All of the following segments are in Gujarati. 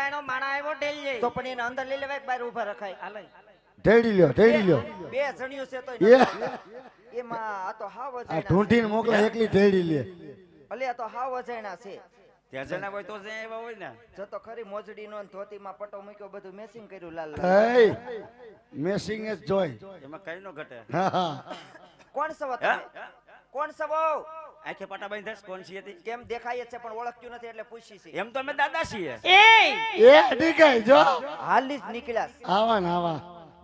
અજાણ્યો માણા આવ્યો ડેલી તો પણ એને અંદર લઈ લેવાય બહાર ઊભા રખાય? હાલે ઢેડી લ્યો ઢેડી લ્યો. બે જણિયો છે તો એમાં આ તો હાવ આ ઢૂંઢીને મોકલે એકલી ઢેડી લે. અલે આ તો હાવ અજાણ્યા છે. ત્યાં જણા હોય તો જ આવ્યા હોય ને. જો તો ખરી મોજડીનો ને ધોતીમાં પટો મૂક્યો બધું મેસિંગ કર્યું લાલ લાલ. મેસિંગ જ જોઈ એમાં કઈ નો ઘટે? હા હા. કોણ સવો? તમે? કોણ સવો? આંખે પાટા બાંધી દઈશ કોણ છીએ કેમ દેખાય છે પણ ઓળખતું નથી એટલે પૂછી છે. એમ તો અમે દાદા છીએ. એ એ ઠીક જો. હાલી જ નીકળ્યા છે. આવા ને આવા.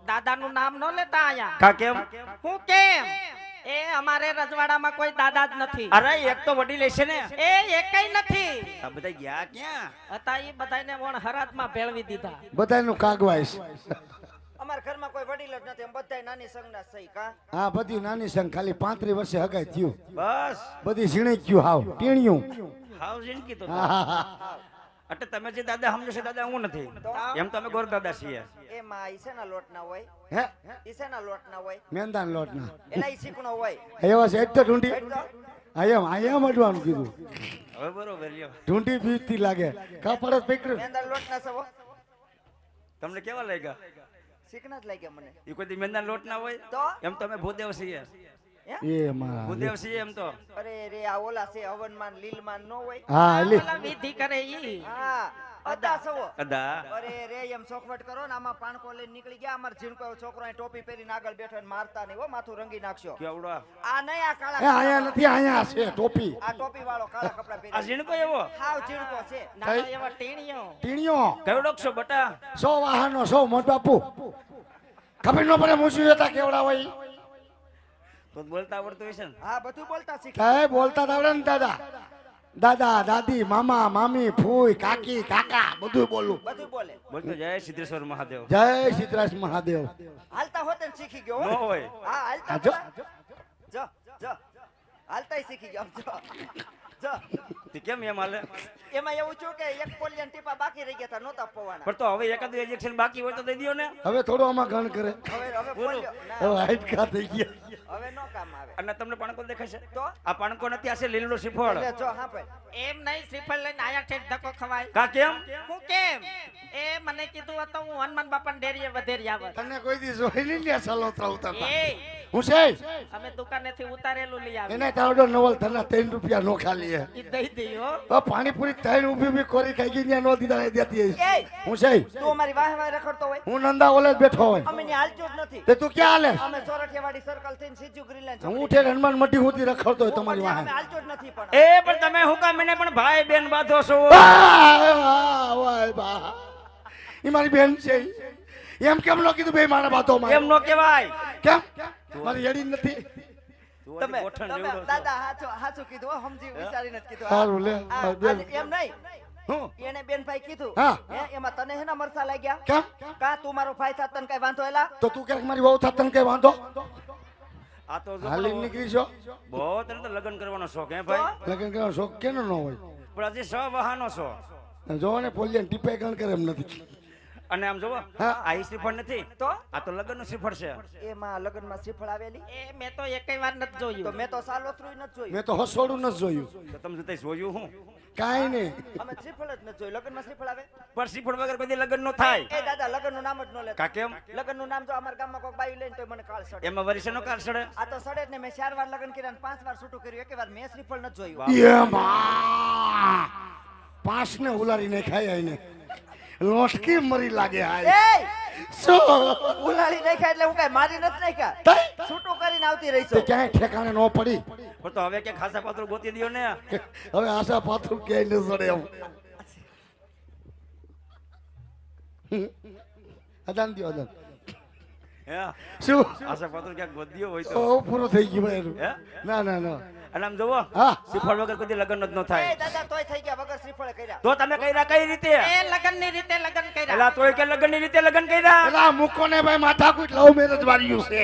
દાદાનું નામ ન લેતા આયા કા કેમ? હું કેમ? એ અમારે રજવાડામાં કોઈ દાદા જ નથી. અરે એક તો વડી લેશે ને. એ એકેય નથી. આ બધા ગયા ક્યાં? હતા એ બધાને વણ હરાજમાં ભેળવી દીધા. બધાનું કાગવાઈશ. અમારા ઘરમાં કોઈ વડીલ જ નથી બધા બધાય નાની સંઘના સહી કા? હા બધી નાની સંગ ખાલી પાંત્રી વર્ષે હગાઈ થયું. બસ. બધી ઝીણી ગયું હાવ ટીણ્યું. હાવ ઝીણકી તો એટલે તમે જે દાદા સમજો દાદા હું નથી. એમ તો અમે ગોર દાદા છીએ. એમાં માં ઈસેના લોટ ના હોય? હે? ઈસેના લોટના લોટ ના હોય? મેંદાન લોટના. એલા ઈ શીકણો હોય? એવા છે ઢૂંઢી. એટલે તો? આ એમ આ અડવાનું કીધું. હવે બરોબર લ્યો. ઢૂંઢી બીજતી લાગે. કાપડ જ પકડ્યું? મેંદાન લોટ ના સવો તમને કેવા લાગ્યા? શીકણા જ લાગ્યા મને. એ કોઈ દી મેંદા લોટ ના હોય? તો? એમ તો અમે ભૂદેવ છીએ. એ ભૂદેવ છીએ એમ તો. અરે રે આ ઓલા છે હવનમાન લીલમાન નો હોય? હા વિધિ કરે ઈ. હા. અદા સવો. અદા અરે રે એમ ચોખવટ કરો ને આમાં પાણકો લઈને નીકળી ગયા. અમાર ઝીણકો છોકરો અહીં ટોપી પહેરીને આગળ બેઠો ને મારતા નહીં હો માથું રંગી નાખશો. કેવડો? આ નહીં આ કાળા એ અહીંયા નથી અહીંયા છે ટોપી. આ ટોપી વાળો કાળા કપડા આ ઝીણકો એવો? હાવ ઝીણકો છે. નાના એવા ટીણીઓ. ટીણીઓ. કેવડો છો બટા? સો વાહનો સો મોટ બાપુ. ખબર ન પડે મૂસી હતા કેવડા હોય. તો બોલતા આવડતું હશે ને? હા બધું બોલતા શીખ. બોલતા તો આવડે ને દાદા. દાદા દાદી મામા મામી ફૂઈ કાકી કાકા બધું બોલું. બધું બોલે. બોલતો જય સિદ્ધેશ્વર મહાદેવ. જય સિદ્ધરાજ મહાદેવ. હાલતા હોતે ને શીખી ગયો નો હો. હોય. હા આ હાલતા જો. જો જો હાલતા શીખી ગયો જો. તે કેમ એમ હાલે? એમાં એવું છું કે એક પોલિયન ટીપા બાકી રહી ગયા હતા નહોતા પવાના. પણ તો હવે એકાદ ઇન્જેક્શન બાકી હોય તો દઈ દ્યો ને. હવે થોડો આમાં ગણ કરે. હવે હવે ના, હવે થઈ ગયા. હવે નો કામ આવે. અને તમને પાણકો દેખાય છે તો? આ પાણકો નથી આ છે લીલો શ્રીફળ. એટલે જો હા ભાઈ. એમ નહીં શ્રીફળ લઈને આયા છે ધક્કો ખવાય. કા કેમ? હું કેમ? એ મને કીધું હતું હું હનુમાન બાપાને ડેરીએ વધેરી આવત. તને કોઈ દી જોઈ નહીં લે સલો એ હું છે અમે દુકાનેથી ઉતારેલું લઈ આવ્યા એને તાવડો નવલ ધરના ત્રણ રૂપિયા નો ખાલી હે. ઈ દઈ હો. હવે પાણીપુરી ત્રણ ઊભી ઊભી કોરી ખાઈ ગઈ ને નો દીધા એ દેતી હશે. હું છે તું અમારી વાહ વાહ રખડતો હોય. હું નંદા ઓલે જ બેઠો હોય. અમે ને હાલતું જ નથી. તે તું ક્યાં હાલે? અમે સોરઠિયાવાડી સર્કલ થઈને સીધું ગ્રીનલેન્ડ હું ઠેર હનુમાન મટી હોતી રખડતો હોય તમારી અમે વાહે. હાલતું જ નથી પણ. એ પણ તમે હું કામ એને પણ ભાઈ બેન બાંધો છો? વાહ વાહ બા. ઈ મારી બેન છે. એમ કેમ નો કીધું બે મારા બાતો એમ નો કહેવાય. કેમ? મારી એડી નથી. તમે. દાદા હાચો હાચું કીધું હો, સમજી વિચારીને જ કીધું. સારું લે, બેન. એમ નહીં. હું? એને બેનભાઈ કીધું. હે, એમાં તને હેના મરસા લાગ્યા? કેમ? કા તું મારો ભાઈ થાત તને કઈ વાંધો એલા? તો તું ક્યાંક મારી વહુ થાત તને કઈ વાંધો? આ તો જો હાલી નીકળી છો? બહુ તને તો લગ્ન કરવાનો શોખ હે ભાઈ? લગ્ન કરવાનો શોખ કેનો ન હોય? પણ સ વહાનો છો જોવો ને પોલિયન ટીપે ગણ કરે એમ નથી. અને આમ જોવો હા. આ શ્રીફળ નથી તો આ તો લગ્નનું શ્રીફળ છે. એમાં લગ્નમાં શ્રીફળ આવેલી? એ મેં તો એકેય વાર નથી તો જોયું. મેં તો સાલોત્રું નથી જોયું. મેં તો હસોડું નથી જોયું. તો તમે જોતા જોયું હું? કાઈ નહીં. અમે શ્રીફળ જ નથી જોયું. લગ્નમાં શ્રીફળ આવે? પણ શ્રીફળ વગર બધી લગ્ન નો થાય. એ દાદા લગ્નનું નામ જ ન લે કા કેમ? લગ્નનું નામ જો અમારા ગામમાં કોઈ બાઈ લઈને તો મને કાળ સડે. એમાં વરિષ્ઠ નો કાળ સડે? આ તો સડે જ ને મેં ચાર વાર લગ્ન કર્યા અને પાંચ વાર છૂટું કર્યું. એક વાર મેં શ્રીફળ નથી જોયું. એમાં પાંચ ને ઉલારીને ખાય આઈને લોટકી મરી લાગે હાય. એ શું? ઉલાળી નાખ્યા એટલે હું કઈ મારી નથી નાખ્યા? છૂટું કરીને આવતી રહી છું ક્યાંય ઠેકાણે ન પડી. પણ તો હવે કે ખાસા પાત્રો ગોતી દ્યો ને. હવે આશા પાથરું ક્યાંય ન સડે એમ. અદાન અદાન. શું? આશા પાત્ર ક્યાંક ગોત્યો હોય તો. ઓ પૂરું થઈ ગયું એનું. હે? ના ના ના. અને આમ જોવો હા. શ્રીફળ વગર કદી લગ્ન જ ન થાય. દાદા તોય થઈ ગયા વગર શ્રીફળ કર્યા. તો તમે કર્યા કઈ રીતે? એ લગ્નની રીતે લગ્ન કર્યા. એલા તોય કે લગ્નની રીતે લગ્ન કર્યા? એલા મૂકો ને ભાઈ માથા કોઈ લવ મેરેજ વાળ્યું છે.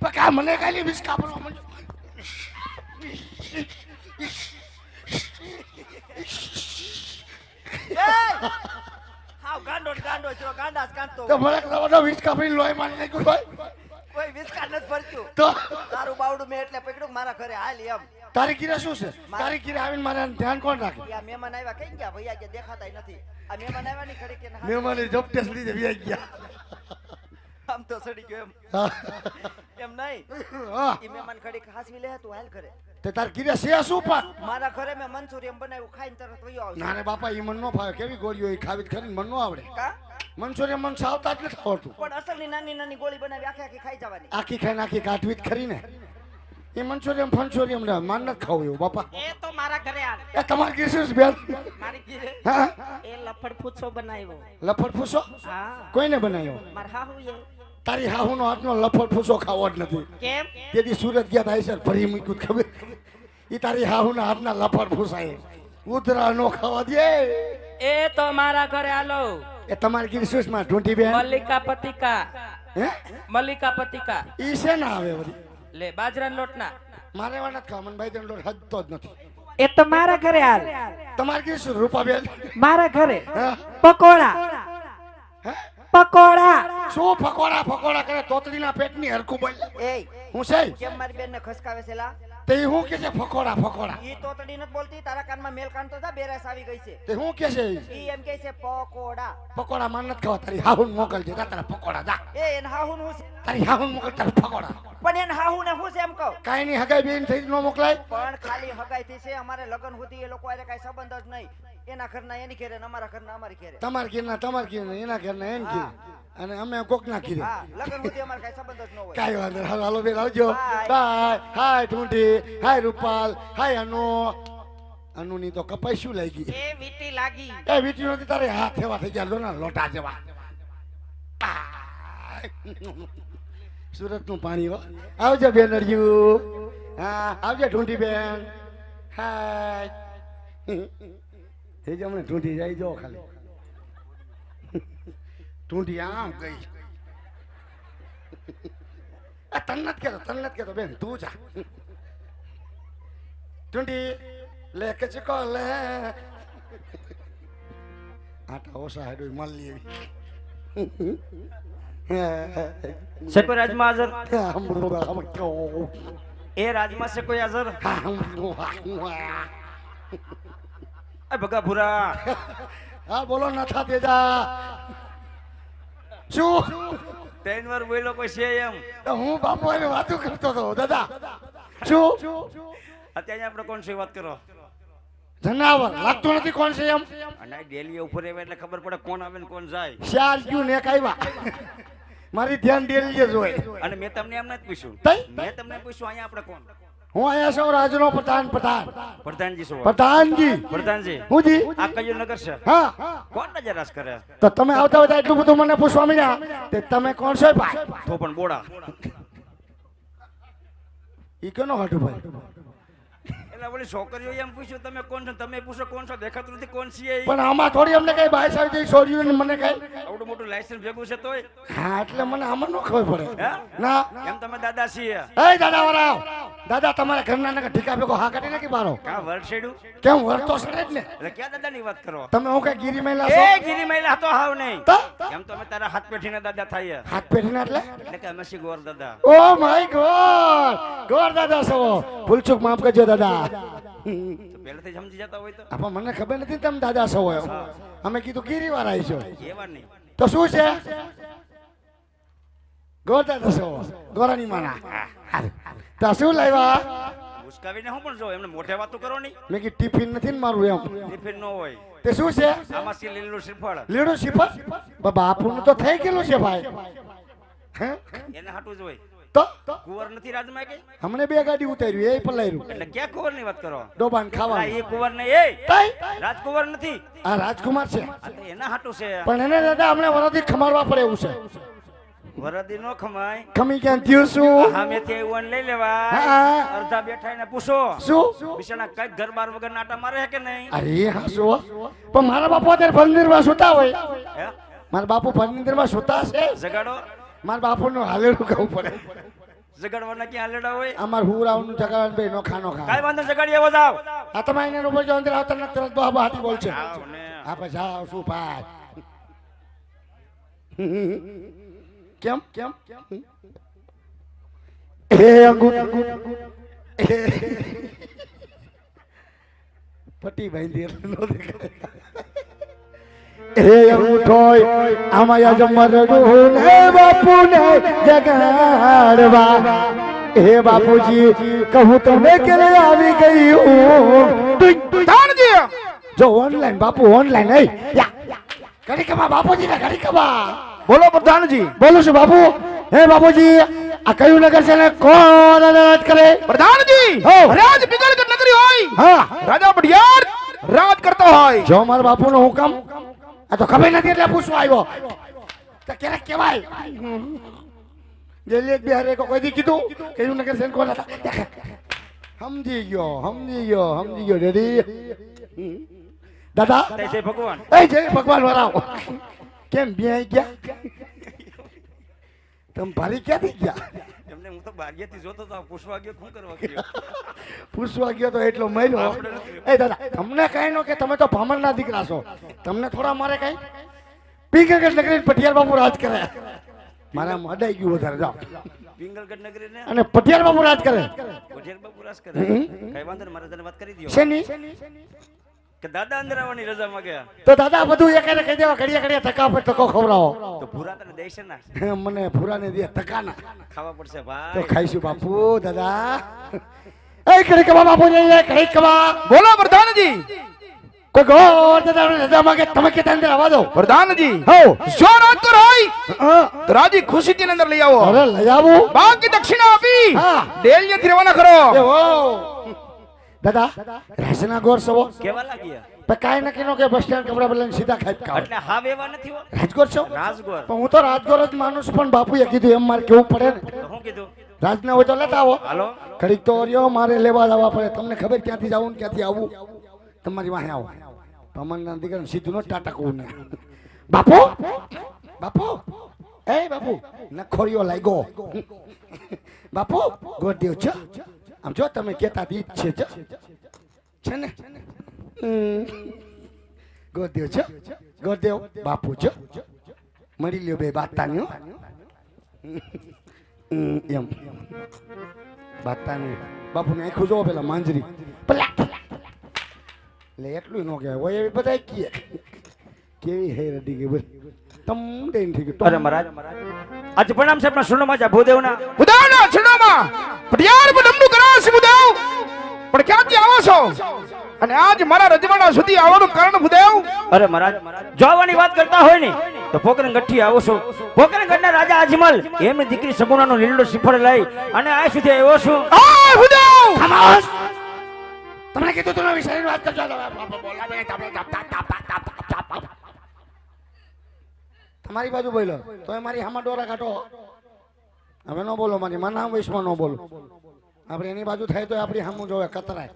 પણ મને ખાલી વિસ્કા બોલવા. એ! ગાંડો ગાંડો છો ગાંડા જ તો મને બધો વિસ્કા ભરી લોહી મારી નાખ્યું ભાઈ કોઈ વિસ્કાર નથી ભરતું. તો તારું બાવડું મેં એટલે પકડ્યું મારા ઘરે હાલ એમ. તારી કીરે શું છે? તારી કીરે આવીને મારા ધ્યાન કોણ રાખે? આ મહેમાન આવ્યા કઈ ગયા? ભૈયા કે દેખાતાય નથી. આ મહેમાન આવ્યા ની ખડી કે મહેમાન ઝપટે લીધે વ્યાઈ ગયા. આમ તો સડી ગયો એમ. એમ નહીં. ઈ મહેમાન ખડી હાસવી લે તું હાલ કરે તે તાર કીરે છે શું પણ મારા ઘરે મેં મંચુરિયન બનાવ્યું ખાઈને તરત વયો આવશે ના રે બાપા ઈ મન નો ફાવે. કેવી ગોળીઓ ઈ ખાવી ખરી મન નો આવડે. કા? મન સાવતા જ નથી આવડતું. પણ અસલની નાની નાની ગોળી બનાવી આખી આખી ખાઈ જવાની. આખી ખાઈને આખી કાઢવી જ ખરી ને. એ મનસુરિયમ ફનસુરિયમ ને માન નથી ખાવું એવું બાપા. એ તો મારા ઘરે આવે એ તમારે છે બેન? મારી ઘરે? હા? એ લફડ ફૂછો બનાવ્યો. લફડ ફૂછો હા. કોઈને બનાવ્યો? મારા હાહુ એ તારી હાહુનો હાથનો લફડ ફૂસો ખાવો જ નથી. કેમ? તેથી સુરત ગયા થાય સર ફરી મૂક્યું તો ખબર? એ તારી હાહુના હાથના લફડ ફૂસાય. ઉતરા નો ખાવા દે. એ તો મારા ઘરે આલો. એ તમારી છે મારા ઢૂંઢી બેન મલ્લિકા પતિકા. હે? મલ્લિકા પતિકા. ઈ છે ના આવે વળી. લે બાજરાના લોટના. મારે એવા નથી ખાવા મને ભાઈ તેનો લોટ હજતો જ નથી. એ તો મારા ઘરે હાલ. તમારી કીધું શું રૂપાબેન? મારા ઘરે. હા? પકોડા? પકોડા. શું પકોડા? પકોડા કરે તોતડીના પેટની હરખું બોલ. એ હું છે? કેમ મારી બેન ને ખસકાવે છે લા? તે હું કે છે ફકોડા ફકોડા ઈ તોતડી નથી બોલતી તારા કાનમાં મેલ કાન તો જા બેરાસ આવી ગઈ છે. તે હું કે છે? ઈ? એમ કે છે પકોડા. પકોડા માન નથી ખાવા તારી હાહુન મોકલજે. જા તારા પકોડા જા. એ એન હાહુ હું છે? તારી હાહુન મોકલ તારા પકોડા. પણ એન હાહુ ને હું છે એમ કહું? કાઈ ની હગાઈ બેન થઈ ન મોકલાય. પણ ખાલી હગાઈ થી છે અમારે લગ્ન સુધી એ લોકો આરે કઈ સંબંધ જ નહીં. એના ઘરના એની ઘેરે અમારા ઘરના અમારી ઘેરે. તમારા ઘેરના તમાર ઘેરના એના ઘરના એન ઘેરે અને અમે કોક ના ઘેરે લગન સુધી અમારે કઈ સંબંધ જ ન હોય. કાઈ વાંધો નહીં. હાલો હાલો બેન આવજો. બાય હાય ઢૂંઢી હાય રૂપાલ. હાય અનુ. અનુ ની તો કપાઈ શું લાગી? એ વીટી લાગી. એ વીટી નથી તારે હાથ એવા થઈ ગયા. લોના ને લોટા જેવા. સુરતનું પાણી હો. આવજો બેન અરજુ. હા આવજો ઢૂંઢી બેન. હાય એ જ હમણાં ઢૂંઢી જાય જો ખાલી. ઢૂંઢી આમ ગઈ. આ તન નથી કેતો તન નથી કેતો બેન તું જા. ઢૂંઢી લે કે કચકો લે? આટા ઓસા હેડો મળી એવી. છે કોઈ રાજમાં હાજર? એ રાજમાં છે કોઈ હાજર એ ભગા ભૂરા. બોલો નથા તેજા. શું? ત્રણ વાર બોલો કોઈ છે એમ. હું બાપુ એને વાતો કરતો હતો દાદા. શું? અત્યારે આપણે કોણ છે વાત કરો. જનાવર લાગતું નથી કોણ છે એમ? અને ડેલી ઉપર આવે એટલે ખબર પડે કોણ આવે ને કોણ જાય. ચાર ક્યુ ને આવ્યા મારી ધ્યાન ડેલી જ હોય. અને મેં તમને એમ નથી પૂછ્યું. મેં તમને પૂછ્યું અહીંયા આપણે કોણ? હું અહીંયા છું રાજનો પ્રધાન પ્રધાન. પ્રધાનજી શું પ્રધાનજી. પ્રધાનજી હુંજી આ કયું નગર છે? હા. કોણ નજરાશ કરે? તો તમે આવતા હતા એટલું બધું મને પૂછવા મળ્યા તે તમે કોણ છો ભાઈ? તો પણ બોડા. ઈ કેનો હાટુ ભાઈ? એટલે ઓલી છોકરીઓ એમ પૂછ્યું તમે કોણ છો? તમે પૂછો કોણ છો? દેખાતું નથી કોણ છીએ પણ આમાં થોડી અમને કઈ બાય સાહેબ જઈ છોડ્યું ને મને કઈ? આવડું મોટું લાયસન્સ ભેગું છે તોય. હા એટલે મને આમાં ન ખબર પડે. ના. એમ તમે દાદા છીએ. એ દાદા વરાવ દાદા તમારા ઘરના નકા ઠીકા ભેગો હા કાઢી નાખી મારો. કા વરસેડું? કેમ વરતો છે ને એટલે? ક્યાં દાદાની વાત કરો? તમે હું કઈ ગીરી મહિલા છો? એ ગીરી મહિલા તો હાવ નહીં. એમ તો અમે તારા હાથ પેઠીના દાદા થાય હાથ પેઢીના એટલે? એટલે કે અમે ગોર દાદા. Oh my God! ગોર દાદા છો. ભૂલચૂક માફ કરજો દાદા. તો પહેલેથી સમજી જતા હોય તો. આપણ મને ખબર નથી તમે દાદા છો એમ. અમે કીધું ગીરી વાળા છો. એવા નહીં. તો શું છે? ગોર દાદા છો ગોરાની માના. તો શું લાવ્યા ઉસકાવીને હું પણ જો એમને મોઢે વાતો કરો નહીં. મેં કીધું ટિફિન નથી ને મારું એમ. ટિફિન નો હોય. તે શું છે? આમાં સી લીલું શ્રીફળ. લીડું બાબા આપણું તો થઈ ગયેલું છે ભાઈ. હે? એને હાટું જ હોય. તો? કુંવર નથી રાજમાં કે? હમણે બે ગાડી ઉતાર્યું એ પલાયરું એટલે ક્યાં કુંવરની વાત કરો? ડોબાન ખાવા એ કુંવર ને એ રાજકુંવર નથી. આ રાજકુમાર છે. એના હાટું છે. પણ એને દાદા હમણે વરાથી ખમારવા પડે એવું છે. વરદી નો ખમાય. ખમી ક્યાં થયું શું? સામેથી ઓન લઈ લેવા. અડધા બેઠા ને પૂછો. શું? બિચારા કઈ ઘર બાર વગર નાટા મારે કે નહીં? અરે હા શું? પણ મારા બાપુ અત્યારે ફરનીરમાં સુતા હોય. મારા બાપુ ફરનીરમાં સુતા છે જગાડો. મારા બાપુનું હાલેડું કહું પડે. જગાડવાના ક્યાં હાલેડા હોય? અમાર હુરાવનું જગાડવાનું બે નોખા નોખા. કાઈ વાંધો નહીં, જગાડી આવો જાવ આ તમે એને ઉપર જો અંદર આવતા તરત તરત બાબા હાથી બોલ છે. હા આ પછી જાઓ શું ભાઈ? કેમ કેમ? હે અંગુટ ફટી ભાઈ નો દેખાય. હે અંગૂઠોય આમાં યજમર ને જગાડવા હે બાપુજી કહું તમે ક્યારે આવી પ્રધાનજી જો ઓનલાઈન બાપુ ઓનલાઈન યા ઘડી કમા બાપુજી ને ઘડી કમા બોલો પ્રધાનજી બોલું છું બાપુ હે બાપુજી આ કયું નગર છે ને કોણ રાજ કરે પ્રધાનજી. રાજ બિગડ નગરી હોય હા રાજા બઢિયાર રાજ કરતો હોય જો મારા બાપુ નું હુકમ આ તો ખબર નથી એટલે પૂછવા આવ્યો. તો ક્યારેક કહેવાય જેલી એક બિહારે કોઈ કીધું કહ્યું નગર સેન કોણ હતા? સમજી ગયો સમજી ગયો સમજી ગયો રેડી. દાદા? જય ભગવાન. એ જય ભગવાન વરાવ. કેમ બિહાઈ ગયા? તમે ભારી ક્યાંથી ગયા? એમને હું તો બારગેથી જોતો તો પૂછવા ગયો શું કરવા ગયો? પૂછવા ગયો તો એટલો મહિનો એ દાદા તમને કઈ નો કે તમે તો ભામણના દીકરા છો. તમને થોડા મારે કઈ? પિંગલગઢ નગરી પટિયાર બાપુ રાજ કરે. મારા અડાઈ ગયું વધારે જાઓ. પિંગલગઢ નગરી ને? અને પટિયાર બાપુ રાજ કરે. પટિયાર બાપુ રાજ કરે? કઈ વાંધો મારે તને વાત કરી દો શેની? કે દાદા અંદરાવાની રજા માંગ્યા તો દાદા બધું એકાને કહી દેવા ઘડિયા ઘડિયા ધક્કા પર ધક્કો ખવડાવો. તો ભૂરા તને દેશે ના? મને ફુરાને દે ટકાના ખાવા પડશે તો ખાઈશું બાપુ દાદા. એ કડી કબા બાપુ જઈએ કડી કબા બોલો પ્રધાનજી. કોઈ ગોર દાદા દાદા માંગે તમે કે અંદર આવા દો. પ્રધાનજી હો. જો રાજ હોય હા. તો રાજી ખુશીથી અંદર લઈ આવો. અરે લઈ આવો. બાકી દક્ષિણા આપી. હા. ડેલીએથી રવાના કરો. એ હો. દાદા રાજના ગોર સવો. કેવા લાગ્યા? પણ કાંઈ નક્કી નો કે બસ સ્ટેન્ડ કપડા બદલાઈને સીધા ખાઈ ખાવ. એટલે નથી હો? રાજગોર છો? રાજગોર. પણ હું તો રાજગોર જ માનું છું પણ બાપુએ કીધું એમ મારે કેવું પડે ને. કીધું? રાજના હોય તો લેતા આવો. હાલો. ઘડીક તો રહ્યો મારે લેવા જવા પડે. તમને ખબર ક્યાંથી જવું ને ક્યાંથી આવવું તમારી વાહે આવો. પમનના દીકરાને સીધું ન કહું ને. બાપુ? બાપુ? એ બાપુ નખોરિયો લાગ્યો. બાપુ ગોડ્યો છો? આમ જો તમે કેતા દી છે જો. છે ને. ગોડ્યો છો? ગોડ્યો બાપુ છો? મળી લ્યો બે બાતાની એમ. બાતાની. બાપુને આખું જોવો પેલા માંજરી. પેલા. એટલે એટલું ન કહેવાય. હોય એવી બધા કીએ. કેવી હે રડી ગઈ બોલ તમ દઈને થઈ ગયું. અરે મહારાજ આજે પ્રણામ છે ના સુનો માજા ભૂદેવ ના છડામાં પટિયાર પર ડમનું કરાશ બુદાવ પણ ક્યાંથી આવો છો? અને આજ મારા રજવાડા સુધી આવવાનું કારણ ભૂદેવ? અરે મહારાજ જોવાની વાત કરતા હોય ને તો પોકરણ ગઠ્ઠી આવો છો. પોકરણ ગઢના રાજા અજમલ એમની દીકરી સગુણાનો લીલો શિફળ લઈ અને આ સુધી આવ્યો છું. આ ભૂદેવ! તમને કીધું તમે વિષયની વાત કરજો. બોલાવે ને તાપ, તાપ, તાપ, તાપ, તાપ, તાપ, તાપ. તમારી બાજુ બોલો તો મારી હામા ડોરા કાઢો. હવે ન બોલો મારી મના વૈશમાં ન બોલો. આપણે એની બાજુ થાય તો આપણી સામું જોવે કતરાય.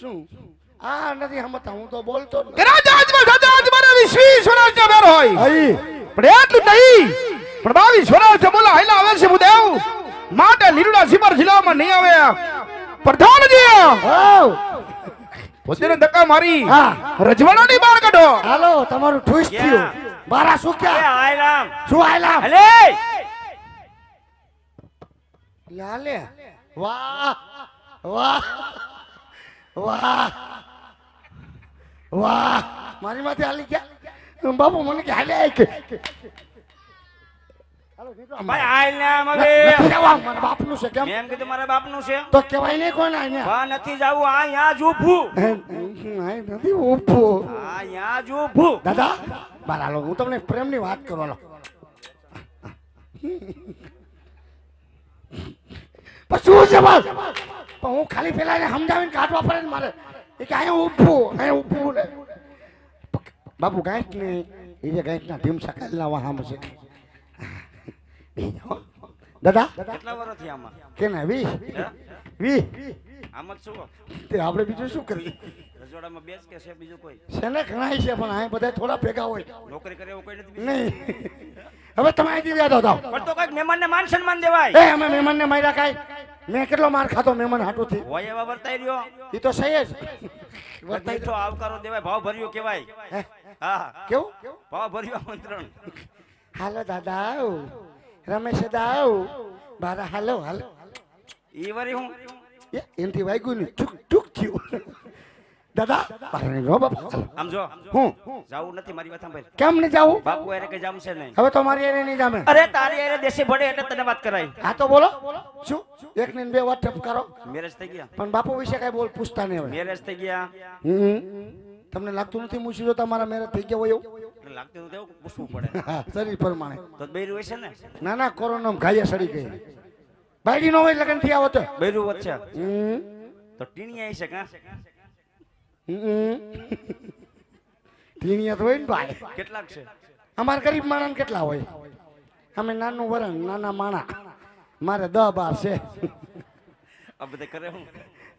શું? આ નથી સમજતા હું તો બોલતો માટે લીલુડા સિમર જિલ્લામાં નહીં આવે. પ્રધાનજી! હોવ. પોતાને ધક્કા મારી. હા. રજવાડાની બહાર કાઢો. હાલો તમારું ઠૂસ થયું. બારા શું કે આયલામ. હાય રામ શું આયલામ? અલે લાલે. વાહ વાહ વાહ વાહ. મારી માથે હાલી ગયા? બાપુ મને કે હાલે કે ભાઈ હાય રામ હવે નથી મારા બાપનું છે કેમ? એમ કીધું મારા બાપનું છે. તો કહેવાય નહીં આને હા નથી જાવું આ યા જ ઊભું. આય નથી ઊભું. આ જ ઊભું. દાદા બાર હાલો હું તમને પ્રેમની વાત કરવાનો પણ શું છે બસ પણ હું ખાલી પેલા એને સમજાવીને કાઢવા પડે ને મારે. એ કે અહીંયા ઊભું અહીંયા ઊભું ને. બાપુ ગાંઠ ને એ જે ગાંઠના ઢીમ સકાલના વાહામ છે. દાદા? કેટલા વર્ષથી આમાં? કે ના વી હે? વી આમ શું? તે આપણે બીજું શું કરીએ? રજવાડામાં બેસ કે છે બીજું કોઈ? શેને ઘણાય છે પણ આ બધા થોડા ભેગા હોય. નોકરી કરે એવું કોઈ નથી નહીં. હવે તમે અહીંથી વ્યાજ આવતા પણ તો કંઈક મહેમાનને માન સન્માન દેવાય. એ અમે મહેમાનને માર્યા કાંઈ? મેં કેટલો માર ખાતો મહેમાન હાટુથી? હોય એવા વર્તાઈ રહ્યો. એ તો સહી જ. વર્તાઈ તો આવકારો દેવાય ભાવ ભર્યો કેવાય હે? કેવું? ભાવ ભર્યો આમંત્રણ. હાલો દાદા આવ. રમેશ દાદા આવ. બારા હાલો હાલો. ઈ વરી હું? એ એનથી વાગ્યું ને ચૂક ચૂક થયું. દાદા આમ જો. હું? જાવું નથી મારી વાત સાંભળ. કેમ નહીં જાવું? બાપુ એને કઈ જામ છે નહીં. હવે તો મારી એને નહીં જામે. અરે તારી એને દેશી ભડે એટલે તને વાત કરાઈ હા તો બોલો. શું? એક ને બે વાત ઠપકારો મેરેજ થઈ ગયા. પણ બાપુ વિશે કઈ બોલ પૂછતા નહીં હવે. મેરેજ થઈ ગયા. હમ. તમને લાગતું નથી મુશીલો તમારા મેરેજ થઈ ગયા હોય એવું? લાગતું નથી એવું પૂછવું પડે. હા શરીર પ્રમાણે. તો બેરું હોય છે ને? ના ના કોરોના ઘાયા સડી ગઈ. બાયડી નો હોય લગન થયા હોત બેરું વચ્ચે હમ. તો ટીણી આવી છે તો હોય ને ભાઈ. કેટલા છે? અમારા ગરીબ માણસ કેટલા હોય? અમે નાનું વરણ નાના માણા. મારે દહ બાર છે. આ બધે કરે હું?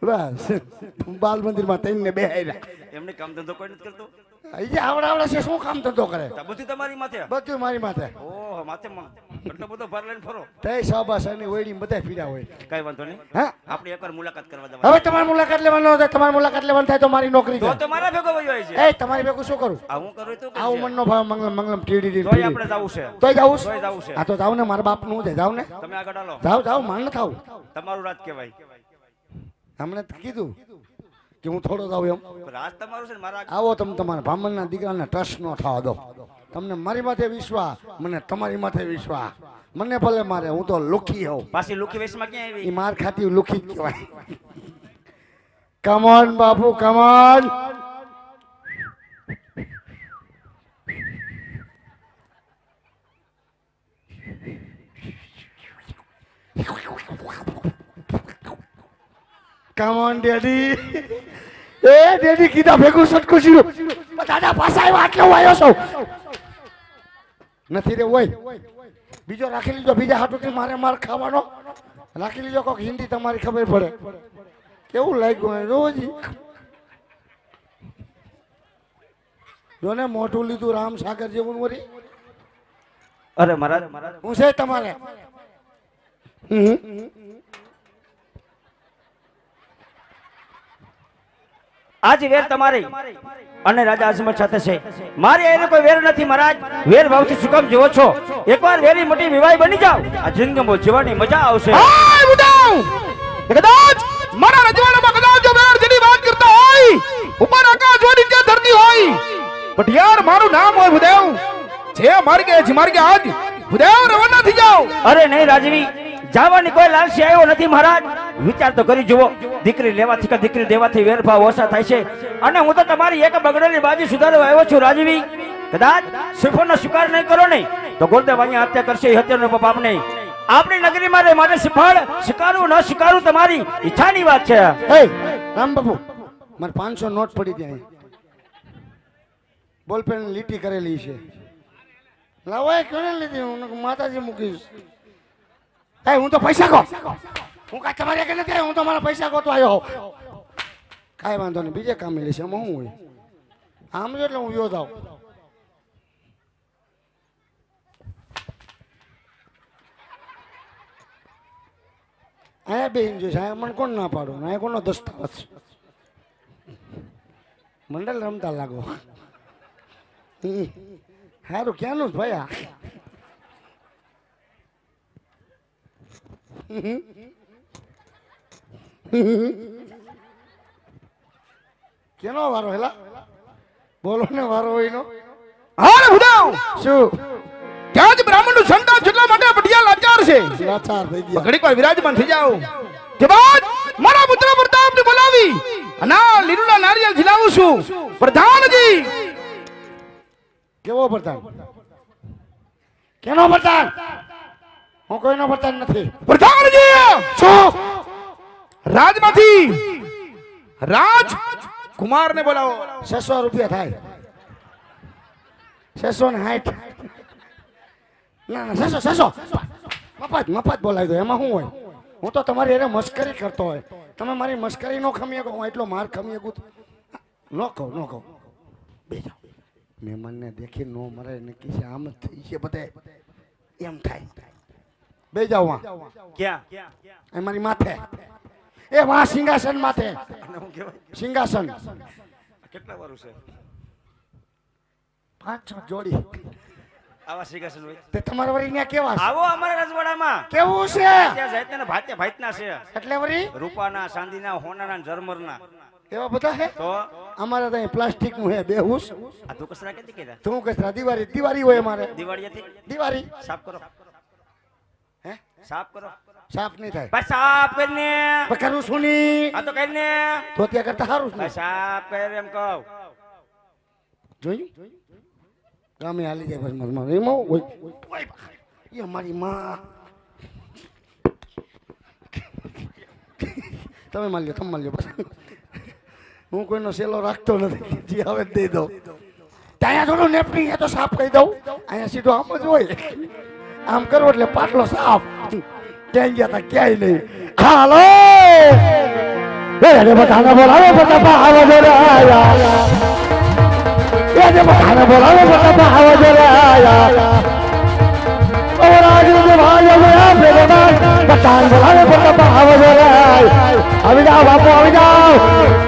બસ. બાલ મંદિરમાં તઈને બે એમને કામ ધંધો કોઈ નથી કરતો? અહીંયા આવડા આવડા છે શું કામ ધંધો કરે? તો બધું તમારી માથે? બધું મારી માથે. ઓહો માથે એટલો બધો ભાર લઈને ફરો. તે શાબાશ સાની ઓયડી બધા પીડા હોય. કઈ વાંધો નહીં. હા? આપણે એકવાર મુલાકાત કરવા જવા હવે તમારી મુલાકાત લેવાનો થાય તમારી મુલાકાત લેવાનું થાય તો મારી નોકરી તો જાય તો મારા ભેગો વયો છે. એ તમારી ભેગો શું કરું? આ હું કરું તો આ મનનો ભાવ મંગલમ મંગલમ ટીડી તોય આપણે જવું છે. તોય જાવું તોય જાવું છે. આ તો જાવ ને મારા બાપનું છે જાવ ને. તમે આગળ હાલો. જાવ જાવ માન ન થાવ. તમારું રાજ કહેવાય. હમણે તો કીધું કે હું થોડો આવું એમ. રાજ તમારું છે મારા આવો તમે તમારા બ્રાહ્મણના દીકરાને ટચ ન થવા દો. તમને મારી માથે વિશ્વાસ મને તમારી માથે વિશ્વાસ. મને ભલે મારે હું તો લુખી હોઉં. પાછી લુખી વેશમાં ક્યાં એ આવી માર ખાતી લુખી જ કહેવાય. Come on Bapu come on come on daddy A daddy કીધા ભેગું સટકું છું દાદા પાછા આવ્યા આટલો હું આવ્યો છું. નથી રે હોય બીજો રાખી લીધો બીજા હાથોથી મારે માર ખાવાનો. રાખી લીધો કોક હિન્દી તમારી ખબર પડે. કેવું લાગ્યું રોજી રોજ જો ને મોઢું લીધું રામ સાગર જેવું વળી. અરે મહારાજ હું છે તમારે? હમ. આજ વેર તમારી અને રાજા અજમલ સાથે છે. મારી એને કોઈ વેર નથી મહારાજ. વેર ભાવથી શું કામ જોવો છો? એકવાર વેરી મોટી વિવાહ બની જાવ આ જિંદગીમાં જીવવાની મજા આવશે. કદાચ મારા રજવાડામાં કદાચ જો વેર જેની વાત કરતા હોય ઉપર આકાશ હોય નીચે ધરતી હોય પણ યાર મારું નામ હોય ભુદેવ. જે માર્ગે જે માર્ગે આજ ભુદેવ રવાના થઈ જાવ અરે નહીં રાજવી. જવાની કોઈ લાલસી આવ્યો નથી મહારાજ. વિચાર તો કરી જુઓ. દીકરી લેવાથી કે દીકરી દેવાથી વેરભાવ ઓછા થાય છે. અને હું તો તમારી એક બગડેલી બાજુ સુધારવા આવ્યો છું, રાજવી. કદાચ શ્રીફળનો સ્વીકાર નહીં કરો નહીં તો ગુરુદેવ અહીંયા હત્યા કરશે, એ હત્યાનો પાપ નહીં આપણી નગરીમાં રહે મારે સિફળ સ્વીકારવું ન સ્વીકારવું તમારી ઈચ્છાની વાત છે. હે રામ બાપુ, મારે પાંચસો નોટ પડી ત્યાં બોલ પેન લીટી કરેલી છે. લાવાય કોને લીધી, હું માતાજી મૂકીશ. એ, હું તો પૈસા કહો. હું કાંઈ તમારે કે નથી હું તો મારા પૈસા ગોતો આવ્યો. કાંઈ વાંધો નહીં, બીજે કામે લઈશ એમાં શું હોય? આમ જો એટલે હું વ્યો જાઉં. અહીંયા બેન જોઈશ અહીંયા મને કોણ ના પાડો, અહીંયા કોનો દસ્તાવેજ મંડળ રમતા લાગો. હારું, ક્યાંનું જ ભાઈ આ? કેનો વારો હેલા? બોલો ને વારો હોય નો હારે ભુદેવ શું? ત્યાં જ બ્રાહ્મણનું સંતાન જેટલા માટે પટિયા લાચાર છે. લાચાર થઈ ગયા. ઘડીક વાર વિરાજમાન થઈ જાઓ. કે બાદ મારા પુત્ર પ્રતાપને બોલાવી અને લીલુલા નારિયેલ નારિયેળ ખીલાવું છું. પ્રધાનજી! કેવો પ્રધાન? કેનો પ્રધાન? હું કોઈનો વતન નથી. પ્રધાનજી! શું? રાજમાંથી રાજ કુમારને બોલાવો. છસો રૂપિયા થાય. છસો ને હાઠ ના ના છસો છસો. મફત મફત બોલાવી દો. એમાં શું હોય? હું તો તમારી એને મસ્કરી કરતો હોય. તમે મારી મસ્કરી નો ખમી શકો. હું એટલો માર ખમી શકું નો કહો ન કહું. બે જાઓ. મહેમાનને દેખી નો મરે નક્કી છે આમ જ થઈ છે બધે. એમ થાય. બે જાવ ક્યાં? એ મારી માથે. એ વા સિંહાસન માથે. અને હું કહેવાય સિંહાસન. કેટલા વારું છે? પાંચ છ જોડી. આવા સિંહાસન હોય? તે તમારા વરી ન્યા કેવા આવો અમારા રજવાડામાં. કેવું છે? ત્યાં જાતના ને ભાતે ભાતના છે. એટલે વળી? રૂપાના ચાંદીના હોનાના ને ઝરમરના. એવા બધા હે? તો? અમારે ત્યાં પ્લાસ્ટિકનું હે બેહુસ આ તો કચરા કેતી કીધા તું કચરા દિવાળી દિવાળી હોય અમારે. દિવાળી હતી? દિવાળી. સાફ કરો. સાફ કરો. સાફ નહીં થાય. બસ સાફ કરીને. પણ કરું નહીં આ તો કરીને. તો ત્યાં કરતા સારું છે સાફ કર એમ કહું. જોયું? ગામે હાલી જાય બસ મારું એમ ઓય, એ અમારી માં. તમે માન લ્યો તમે માન લ્યો બસ હું કોઈનો સેલો રાખતો નથી. જે આવે દઈ દઉં. ત્યાં થોડું નેપની તો સાફ કરી દઉં. અહીંયા સીધો આમ જ હોય. આમ કરો એટલે પાટલો સાફ ક્યાંય ગયા તા ક્યાંય નહીં હાલો એ અરે બધાને બોલાવો બધા આવો જોડે આયા એ જે બધાને બોલાવો બધા આવો જોડે આયા और आज मुझे भाई गया मेरे बाद बचान बोलावे બધા આવો જોડે આયા આવી જાઓ બાપુ આવી જાઓ કે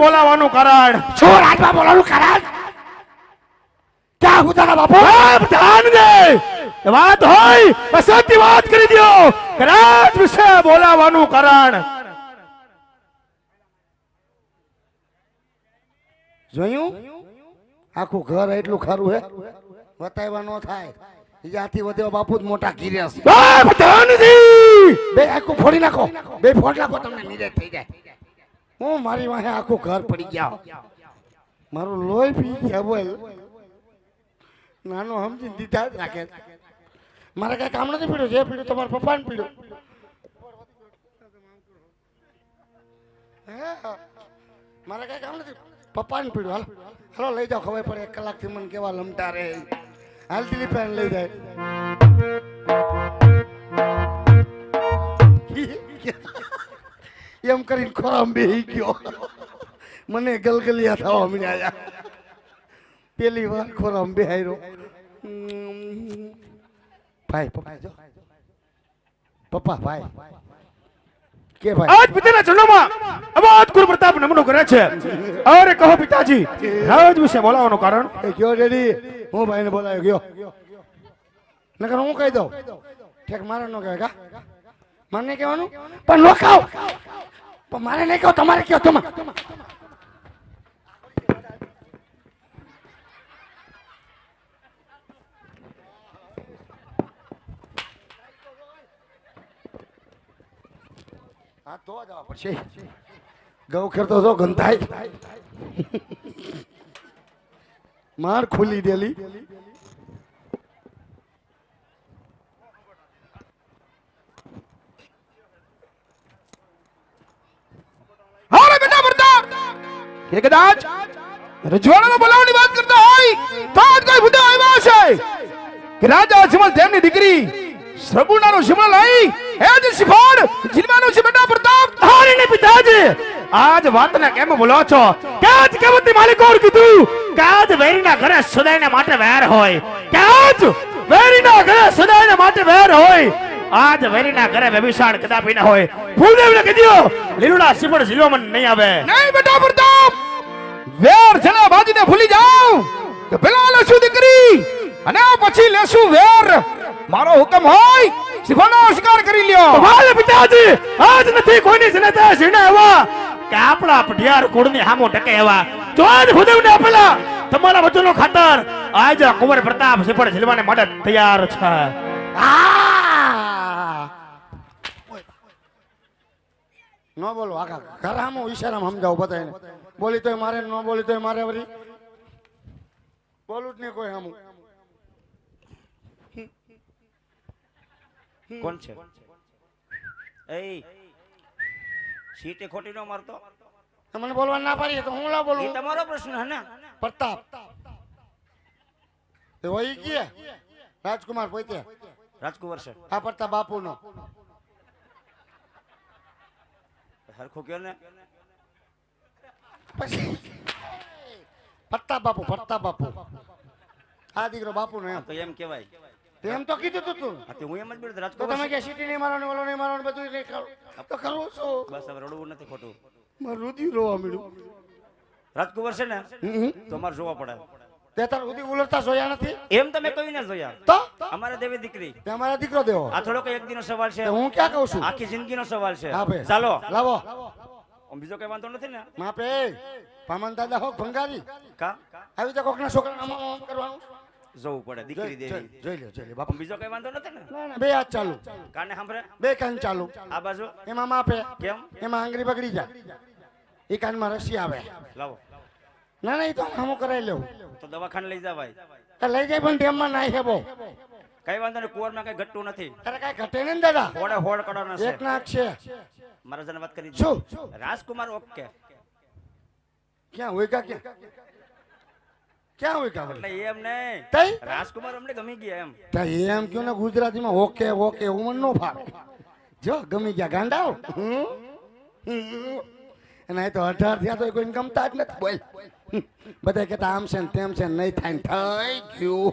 બોલાવાનું કારણ શું રાજમાં બોલાવાનું કારણ ક્યાં હું તારા બાપુ? ધ્યાન દે. વાત હોય તો વાત કરી દો. રાજ વિશે બોલાવાનું કારણ જોયું? આખું ઘર એટલું ખરું હે? બતાવવા ન થાય. ત્યાંથી વધે બાપુ જ મોટા ઘીરે છે. બે આખું ફોડી નાખો. બે ફોડ નાખો તમને નિરાશ થઈ જાય. હું મારી વાહે આખું ઘર પડી ગયા. મારું લોહી પી ગયા બોલ. નાનો સમજી દીધા જ રાખે. મારે કઈ કામ નથી પીડ્યું, જે પીડ્યું તમારા પપ્પાને પીડ્યું? મારે કઈ કામ નથી. પપ્પાને પીડ્યું. હાલ, હાલો, લઈ જાઓ, ખબર પડે, એક કલાકથી મને કેવા લમટા રે હાલ દિલીપ લઈ જાય. એમ કરીને ખોરામ બેહી ગયો. મને ગલગલિયા થવા મળ્યા પેલી વાર ખોરામ બેહાયરો. ભાઈ પપ્પા જો. પપ્પા ભાઈ. કે ભાઈ? આજ પિતાના જન્મમાં અવાજ ગુરુ પ્રતાપ નમનો કરે છે. અરે કહો પિતાજી રાજ વિશે બોલાવાનું કારણ? એ કયો ડેડી? હું ભાઈને બોલાયો ગયો નકર હું કહી દઉં? ઠેક મારે નો કહે કા? મારે નહીં કહેવાનું? પણ નો ખાવ પણ મારે નહીં કહો તમારે કહો તમે તો જવા પડશે. ગૌ ખેર તો ગંધાય. માર ખુલી દેલી હારે બેટા પ્રતાપ કે કદાચ રજવાડામાં બોલાવવાની વાત કરતા હોય તો આજ કોઈ મુદ્દો આવ્યો છે કે રાજા અજમલ તેમની દીકરી શ્રગુણાનો શિમળ લઈ એ જ શિફાડ જીલવાનો છે બેટા પ્રતાપ. હારીને પિતાજી આજ વાતને કેમ બોલો છો? કે આજ કેવતી માલિક ઓર કીધું? કે આજ વેરીના ઘરે સદાયને માટે વેર હોય? કે આજ વેરીના ઘરે સદાયને માટે વેર હોય? આજ વેરીના ઘરે વ્યભિસાર કદાપી ના હોય. ફૂલદેવને કીધું લીલુડા શિફળ જીલવામાં નહીં આવે. નહીં બેટા પ્રતાપ. વેર જણા બાજીને ભૂલી જાઉં કે પેલા લેશું દીકરી અને પછી લેશું વેર. મારો હુકમ હોય શિફાનો શિકાર કરી લ્યો. મારે પિતાજી આજ નથી કોઈની જનતા જીણે એવા કે આપણા પઢિયાર કુળની હામો ટકે એવા. તો આજ ભૂદેવને આપેલા તમારા વચનો ખાતર આજ કુંવર પ્રતાપ સિફળ ઝીલવાને માટે તૈયાર છે! ન બોલો આખા ઘરામાં ઈશારામાં સમજાવું બધાને બોલી તોય મારે ન બોલી તોય મારે વરી. બોલું જ નહીં કોઈ હમું. કોણ છે? એ સીટે ખોટી ન મારતો? મને બોલવા ના પાડીએ તો હું લા બોલું? તમારો પ્રશ્ન હે ને? પ્રતાપ. એ વહી ગયા રાજકુમાર પોતે. રાજકુમાર છે. આ પ્રતાપ બાપુ નો હરખું કયો ને? પછી. પ્રતાપ બાપુ પ્રતાપ બાપુ આ દીકરો બાપુ નો એમ તો એમ કહેવાય. તેમ તો કીધું તું તું. હા, તો હું એમ જ બોલું તો તમે. કે સિટી નહીં મારવાનું ઓલો નહીં મારવાનું બધું નહીં કરો. તો કરવું છું. બસ હવે રડવું નથી ખોટું. મારું રુધિર રોવા મળ્યું રાજકુમાર છે ને તો અમારે જોવા પડે. તે તાર રુધિર ઉલરતા જોયા નથી? એમ તમે કહી ના જોયા. તો? અમારે દેવી દીકરી. તે અમારા દીકરો દેવો. આ થોડો કઈ એક દિનનો સવાલ છે. હું ક્યાં કહું છું? આખી જિંદગીનો સવાલ છે. હા ભાઈ. ચાલો. લાવો. બીજો કઈ વાંધો નથી ને? માપે. પામન દાદા હો ભંગારી કા? આવી તો કોકના છોકરા આમ આમ કરવાનું. જવું પડે દીકરી દેવી. જોઈ લે જોઈ લે બાપા. બીજો કઈ વાંધો નથી ને? બે હાથ ચાલુ. કાને સાંભળે? બે કાન ચાલુ. આ બાજુ? એમાં માપે. કેમ? એમાં આંગળી બગડી જાય. એ કાનમાં રસી આવે. લાવો. ના ના એ તો હમું કરાવી લેવું. તો દવાખાને લઈ જા ભાઈ લઈ જાય પણ ટેમમાં નાઈ હેબો. કઈ વાંધો નહીં કુંવરમાં કઈ ઘટતું નથી. અરે કાંઈ ઘટે નહીં દાદા? હોડે હોડ કરવાના એક છે. નાક છે. મારા જન વાત કરી શું? રાજકુમાર ઓકે. ક્યાં હોય કા ક્યાં? ક્યાં હોય કા એટલે એમ નહીં. તઈ? રાજકુમાર અમને ગમી ગયા એમ. તા એમ કયો ને ગુજરાતીમાં ઓકે ઓકે ઉમર નો ફાવે. જો ગમી ગયા. ગાંડાઓ. અને એ તો અઢાર થયા તો કોઈ ગમતા જ નથી. બોલ. બધા કહેતા આમ છે ને તેમ છે નહીં થાય થઈ ગયું.